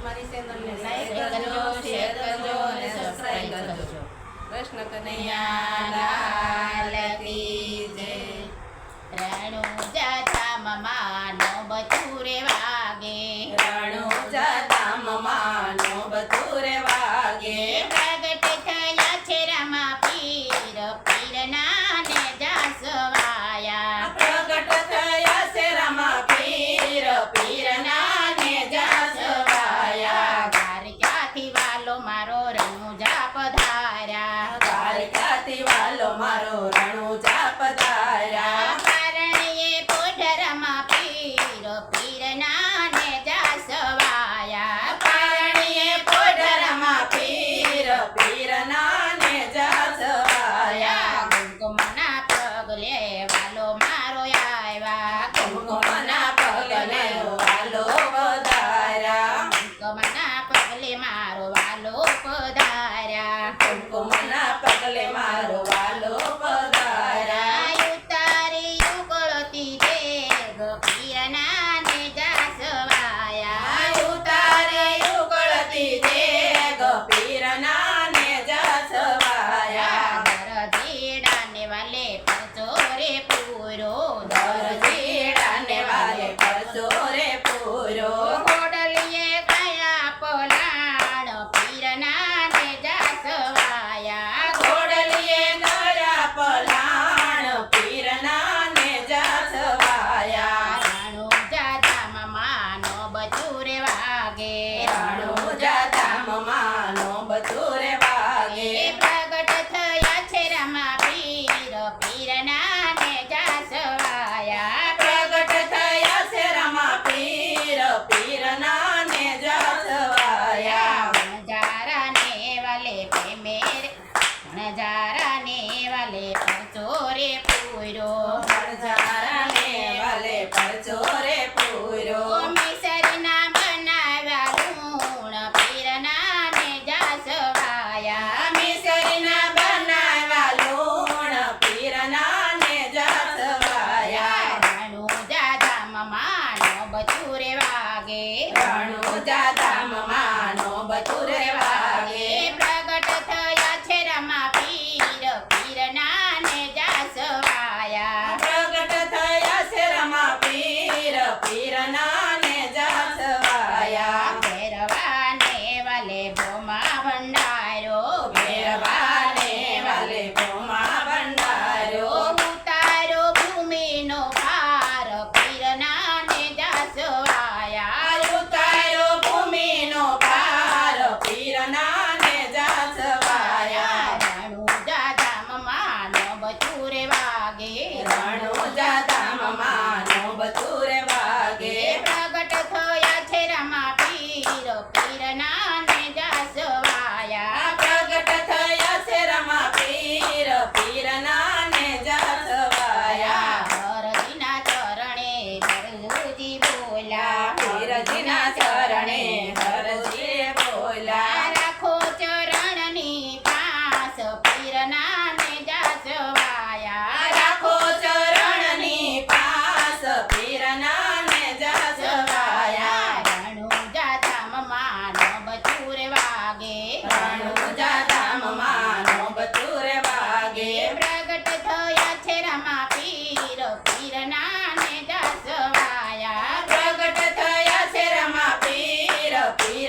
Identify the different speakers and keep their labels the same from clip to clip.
Speaker 1: અમારી ચેનલને
Speaker 2: લાઈક કરજો, શેર
Speaker 1: શેર
Speaker 2: કરજો
Speaker 1: કરજો
Speaker 2: અને
Speaker 1: અને
Speaker 2: સબસ્ક્રાઇબ
Speaker 1: સબસ્ક્રાઇબ
Speaker 2: કરજો.
Speaker 1: કરજો કૃષ્ણ કનૈયા લાલ કી જય
Speaker 2: રણુજા ધામમાંનો બચુરે વાગે.
Speaker 1: રણુજા ધામમાં નો બતુરે વાગે.
Speaker 2: પ્રગટ થયા છે રમા પીર પીરના ને જાસવાયા
Speaker 1: પ્રગટ થયા છે રમા પીર પીરના ને જાસવાયા
Speaker 2: દ્વારકાથી વાલો મારો રણુજા પધાર્યા
Speaker 1: દ્વારકાથી વાલો મારો રણુજા પધાર્યા
Speaker 2: કારણે પોઢરમાં પીર પીરના ને જાસવાયા
Speaker 1: પારણીએ પોઢરમાં પીર પીરના ને જાસવાયા
Speaker 2: કુમકુમના પગલે વાલો મારો આવ્યા
Speaker 1: કુમકુમના પગલે વાલો પધાર્યા.
Speaker 2: કુમકુમના પગલે મારો વાલો પધાર્યા.
Speaker 1: કુમકુમના પગલે મારો વાલે
Speaker 2: પ્રેમે નજારા ને વાલે પરચોરે પૂરો
Speaker 1: હજારાને વાલે પરચોરે પૂરો
Speaker 2: મિસરીના બનાવ્યા લૂણ પીરના ને જાસવાયા.
Speaker 1: મિસરીના બનાવ્યા લૂણ પીરના ને જાસવાયા.
Speaker 2: રાણુજા ધામમાં નો બચુરે વાગે.
Speaker 1: રણુજા ધામમાં નો બતુરે વાગે
Speaker 2: એ પ્રગટ થયા છે રમા પીર પીરના ને જાસવાયા
Speaker 1: પ્રગટ થયા છે રમા પીર પીરના ને જાસવાયા
Speaker 2: ભેરવાને વાલે ભોમા ભંડારો
Speaker 1: ભેરવાને વાલે ભોમા ભંડારો
Speaker 2: ઉતારો ભૂમિનો ભાર પીરના ને જાસવાયા
Speaker 1: આયુ તારો ભૂમિનો ભાર પીરના ને જાસવાયા
Speaker 2: રાણુજા નો વાગે
Speaker 1: રણુજા ધામમાં નો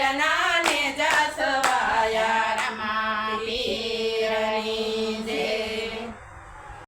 Speaker 2: વીરના ને જાસવાયા